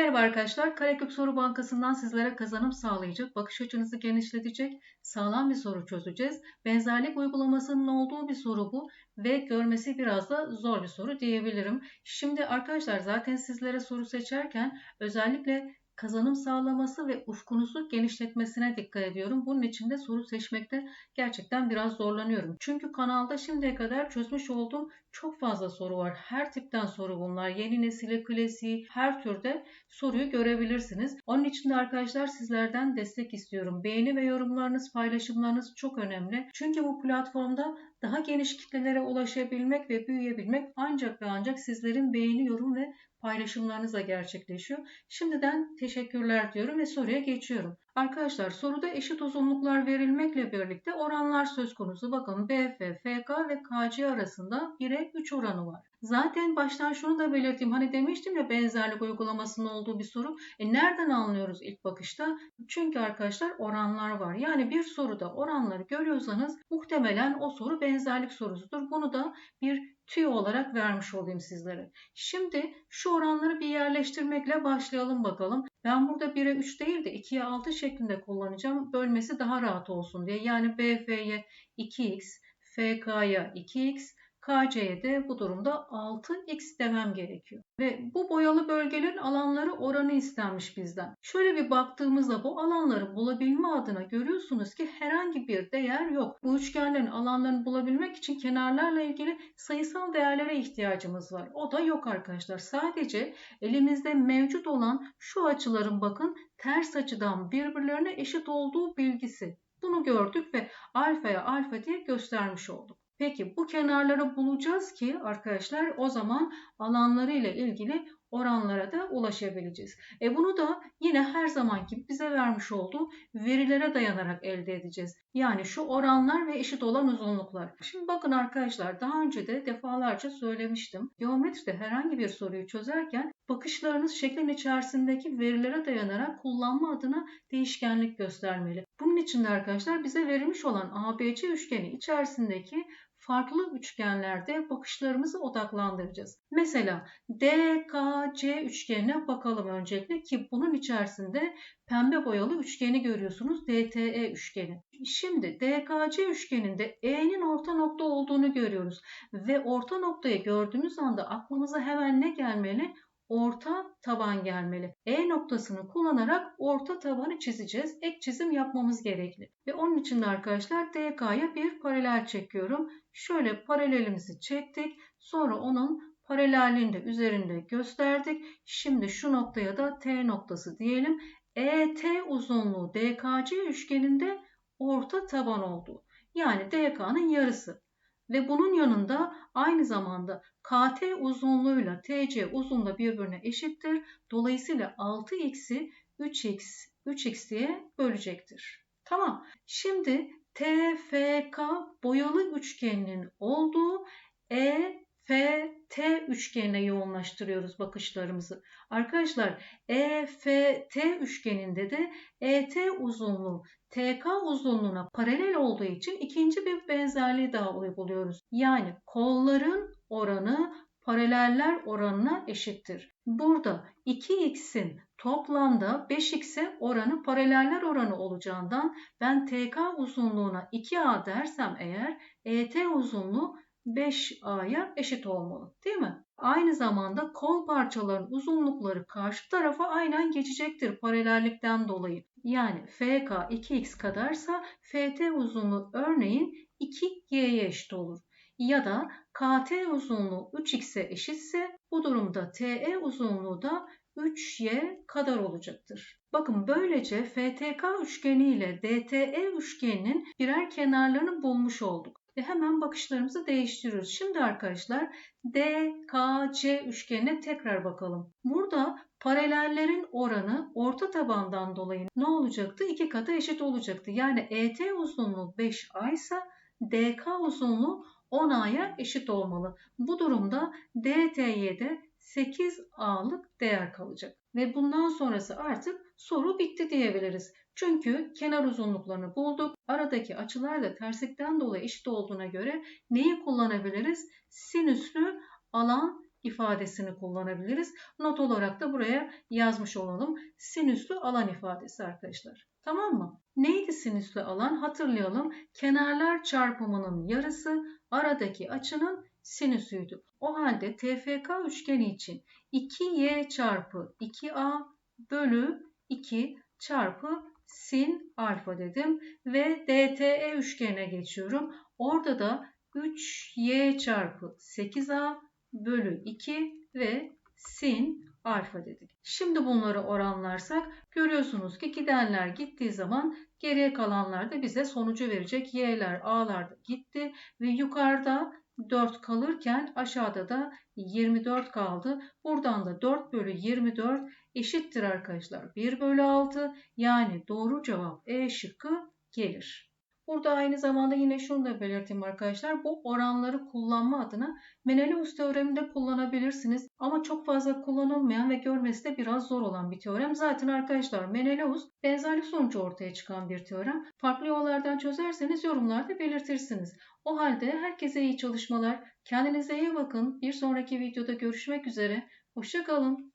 Merhaba arkadaşlar, Karekök Soru Bankası'ndan sizlere kazanım sağlayacak, bakış açınızı genişletecek, sağlam bir soru çözeceğiz. Benzerlik uygulamasının olduğu bir soru bu ve görmesi biraz da zor bir soru diyebilirim. Şimdi arkadaşlar zaten sizlere soru seçerken özellikle kazanım sağlaması ve ufkunuzu genişletmesine dikkat ediyorum. Bunun için de soru seçmekte gerçekten biraz zorlanıyorum. Çünkü kanalda şimdiye kadar çözmüş olduğum çok fazla soru var. Her tipten soru bunlar. Yeni nesile, klasiği, her türde soruyu görebilirsiniz. Onun için de arkadaşlar sizlerden destek istiyorum. Beğeni ve yorumlarınız, paylaşımlarınız çok önemli. Çünkü bu platformda daha geniş kitlelere ulaşabilmek ve büyüyebilmek ancak ve ancak sizlerin beğeni, yorum ve paylaşımlarınızla gerçekleşiyor. Şimdiden teşekkürler diyorum ve soruya geçiyorum. Arkadaşlar soruda eşit uzunluklar verilmekle birlikte oranlar söz konusu. Bakın BF, FK ve KC arasında 1'e 3 oranı var. Zaten baştan şunu da belirteyim. Hani demiştim ya benzerlik uygulamasının olduğu bir soru. E nereden anlıyoruz ilk bakışta? Çünkü arkadaşlar oranlar var. Yani bir soruda oranları görüyorsanız muhtemelen o soru benzerlik sorusudur. Bunu da bir tüy olarak vermiş olayım sizlere. Şimdi şu oranları bir yerleştirmekle başlayalım bakalım. Ben burada 1'e 3 değil de 2'ye 6 şeklinde kullanacağım. Bölmesi daha rahat olsun diye. Yani BF'ye 2x, FK'ya 2x, KC'ye de bu durumda 6x demem gerekiyor. Ve bu boyalı bölgelerin alanları oranı istenmiş bizden. Şöyle bir baktığımızda bu alanları bulabilme adına görüyorsunuz ki herhangi bir değer yok. Bu üçgenlerin alanlarını bulabilmek için kenarlarla ilgili sayısal değerlere ihtiyacımız var. O da yok arkadaşlar. Sadece elimizde mevcut olan şu açıların bakın ters açıdan birbirlerine eşit olduğu bilgisi. Bunu gördük ve alfaya alfa diye göstermiş olduk. Peki bu kenarları bulacağız ki arkadaşlar o zaman alanları ile ilgili oranlara da ulaşabileceğiz. E bunu da yine her zamanki bize vermiş olduğu verilere dayanarak elde edeceğiz. Yani şu oranlar ve eşit olan uzunluklar. Şimdi bakın arkadaşlar daha önce de defalarca söylemiştim. Geometride herhangi bir soruyu çözerken bakışlarınız şeklin içerisindeki verilere dayanarak kullanma adına değişkenlik göstermeli. Bunun için de arkadaşlar bize verilmiş olan ABC üçgeni içerisindeki farklı üçgenlerde bakışlarımızı odaklandıracağız. Mesela DKC üçgenine bakalım öncelikle ki bunun içerisinde pembe boyalı üçgeni görüyorsunuz. DTE üçgeni. Şimdi DKC üçgeninde E'nin orta nokta olduğunu görüyoruz ve orta noktayı gördüğümüz anda aklımıza hemen ne gelmeli? Orta taban gelmeli. E noktasını kullanarak orta tabanı çizeceğiz. Ek çizim yapmamız gerekli. Ve onun için de arkadaşlar DK'ya bir paralel çekiyorum. Şöyle paralelimizi çektik. Sonra onun paralelliğini de üzerinde gösterdik. Şimdi şu noktaya da T noktası diyelim. ET uzunluğu DKC üçgeninde orta taban oldu. Yani DK'nın yarısı ve bunun yanında aynı zamanda KT uzunluğuyla TC uzunluğu birbirine eşittir. Dolayısıyla 6x'i 3x 3x diye bölecektir. Tamam. Şimdi TFK boyalı üçgeninin olduğu EFT üçgenine yoğunlaştırıyoruz bakışlarımızı. Arkadaşlar EFT üçgeninde de ET uzunluğu TK uzunluğuna paralel olduğu için ikinci bir benzerliği daha uyguluyoruz. Yani kolların oranı paraleller oranına eşittir. Burada 2x'in toplamda 5x'e oranı paraleller oranı olacağından ben TK uzunluğuna 2a dersem eğer ET uzunluğu 5a'ya eşit olmalı değil mi? Aynı zamanda kol parçaların uzunlukları karşı tarafa aynen geçecektir paralellikten dolayı. Yani FK 2x kadarsa FT uzunluğu örneğin 2y'ye eşit olur. Ya da KT uzunluğu 3x'e eşitse bu durumda TE uzunluğu da 3y kadar olacaktır. Bakın böylece FTK üçgeni ile DTE üçgeninin birer kenarlarını bulmuş olduk. Ve hemen bakışlarımızı değiştiriyoruz. Şimdi arkadaşlar DKC üçgenine tekrar bakalım. Burada paralellerin oranı orta tabandan dolayı ne olacaktı? İki katı eşit olacaktı. Yani ET uzunluğu 5A ise DK uzunluğu 10A'ya eşit olmalı. Bu durumda DT'ye 8A'lık değer kalacak. Ve bundan sonrası artık soru bitti diyebiliriz. Çünkü kenar uzunluklarını bulduk. Aradaki açılar da terslikten dolayı eşit olduğuna göre neyi kullanabiliriz? Sinüslü alan ifadesini kullanabiliriz. Not olarak da buraya yazmış olalım. Sinüslü alan ifadesi arkadaşlar. Tamam mı? Neydi sinüslü alan? Hatırlayalım. Kenarlar çarpımının yarısı aradaki açının sinüsüydü. O halde TFK üçgeni için 2y çarpı 2a bölü 2 çarpı sin alfa dedim ve DTE üçgenine geçiyorum. Orada da 3y çarpı 8a bölü 2 ve sin alfa dedik. Şimdi bunları oranlarsak görüyorsunuz ki gidenler gittiği zaman geriye kalanlar da bize sonucu verecek. Y'ler A'lar da gitti ve yukarıda 4 kalırken aşağıda da 24 kaldı. Buradan da 4 bölü 24 eşittir arkadaşlar. 1 bölü 6 yani doğru cevap E şıkkı gelir. Burada aynı zamanda yine şunu da belirteyim arkadaşlar. Bu oranları kullanma adına Menelaus teoremini de kullanabilirsiniz. Ama çok fazla kullanılmayan ve görmesi de biraz zor olan bir teorem. Zaten arkadaşlar Menelaus benzerlik sonucu ortaya çıkan bir teorem. Farklı yollardan çözerseniz yorumlarda belirtirsiniz. O halde herkese iyi çalışmalar. Kendinize iyi bakın. Bir sonraki videoda görüşmek üzere. Hoşçakalın.